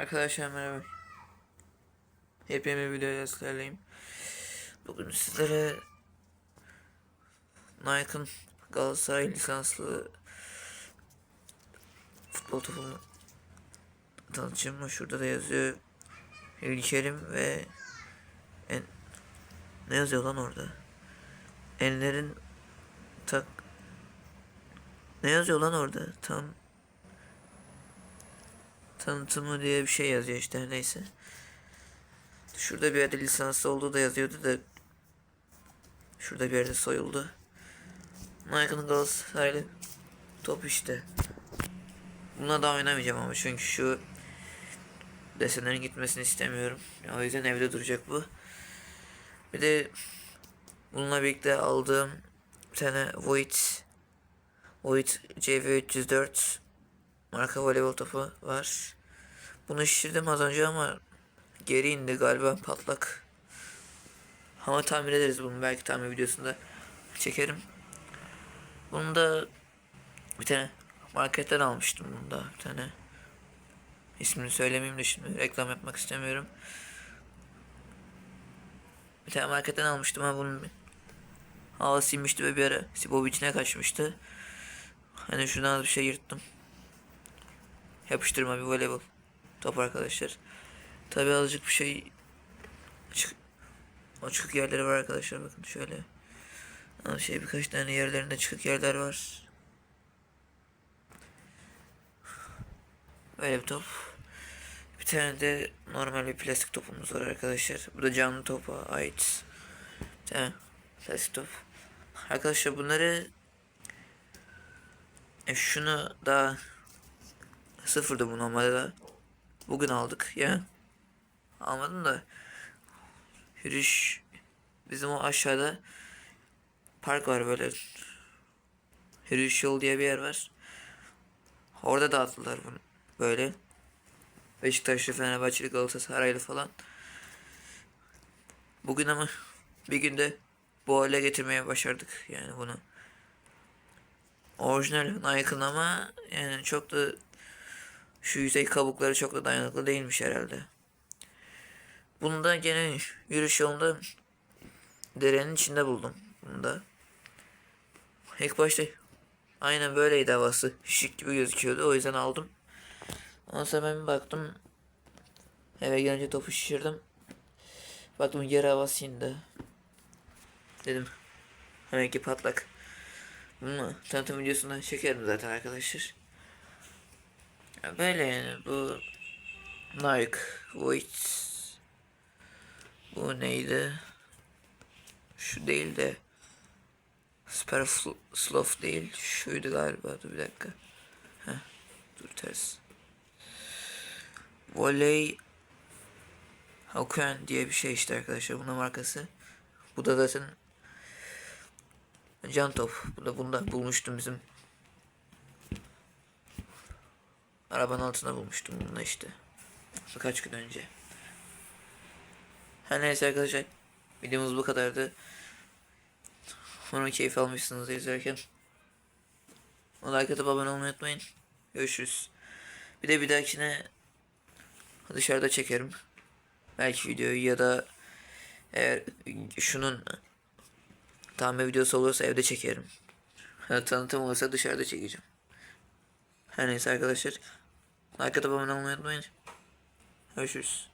Arkadaşlar merhaba. Bir videoya sizlerleyim. Bugün sizlere Nike'ın Galatasaray lisanslı futbol topunu tanıtacağım şurada da yazıyor İlkerim ve en ne yazıyor lan orada? Enlerin tak ne yazıyor lan orada? Tam tanıtımı diye bir şey yazıyor işte neyse. Şurada bir yerde lisanslı olduğu da yazıyordu da şurada bir yerde soyuldu. Nike'ın Galatasaraylı top işte. Buna da oynamayacağım ama çünkü şu desenlerin gitmesini istemiyorum. O yüzden evde duracak bu. Bir de bununla birlikte aldığım bir tane Void Void CV304 marka voleybol topu var. Bunu şişirdim az önce ama geri indi galiba patlak. Ama tamir ederiz bunu belki tamir videosunda çekerim. Bunu da bir tane marketten almıştım bunu da bir tane. İsmini söylemeyeyim de şimdi reklam yapmak istemiyorum. Bir tane marketten almıştım ama bunun havası inmişti ve bir ara Sibop içine kaçmıştı. Hani şuradan bir şey yırttım. Yapıştırma bir voleybol top arkadaşlar. Tabi azıcık bir şey açık, açık yerleri var arkadaşlar bakın şöyle. Az şey birkaç tane yerlerinde çıkık yerler var. Böyle bir top. Bir tane de normal bir plastik topumuz var arkadaşlar. Bu da canlı topa ait. Tane plastik top. Arkadaşlar bunları e şunu daha sıfırdı bu normalde de. Bugün aldık ya. Almadım da yürüyüş bizim o aşağıda park var böyle yürüyüş yol diye bir yer var. Orada dağıttılar bunu böyle. Beşiktaşlı, Fenerbahçeli, Galatasaraylı falan. Bugün ama bir günde bu hale getirmeye başardık yani bunu. Orijinal Nike'ın ama yani çok da şu yüzey kabukları çok da dayanıklı değilmiş herhalde. Bunu da gene yürüyüş yolunda derenin içinde buldum. Bunu da. İlk başta aynen böyleydi havası. Şık gibi gözüküyordu. O yüzden aldım. Ondan sonra ben bir baktım. Eve gelince topu şişirdim. Baktım yer havası indi. Dedim. Hemen ki patlak. Bunu tanıtım videosunda çekerim zaten arkadaşlar. Ya böyle yani bu Nike Void bu neydi? Şu değil de Fl- Sloth değil. Şuydu galiba. Dur bir dakika. Heh, dur ters. Voley Hakan diye bir şey işte arkadaşlar. Bunun markası. Bu da zaten Can top. Bu da bunda bulmuştum bizim. Arabanın altında bulmuştum bunu işte. Birkaç gün önce. Her neyse arkadaşlar. Videomuz bu kadardı. Umarım keyif almışsınız izlerken. Like atıp abone olmayı unutmayın. Görüşürüz. Bir de bir dahakine dışarıda çekerim. Belki videoyu ya da eğer şunun tamir videosu olursa evde çekerim. Ha, tanıtım olursa dışarıda çekeceğim. Her neyse arkadaşlar. Like atıp abone olmayı unutmayın. Görüşürüz.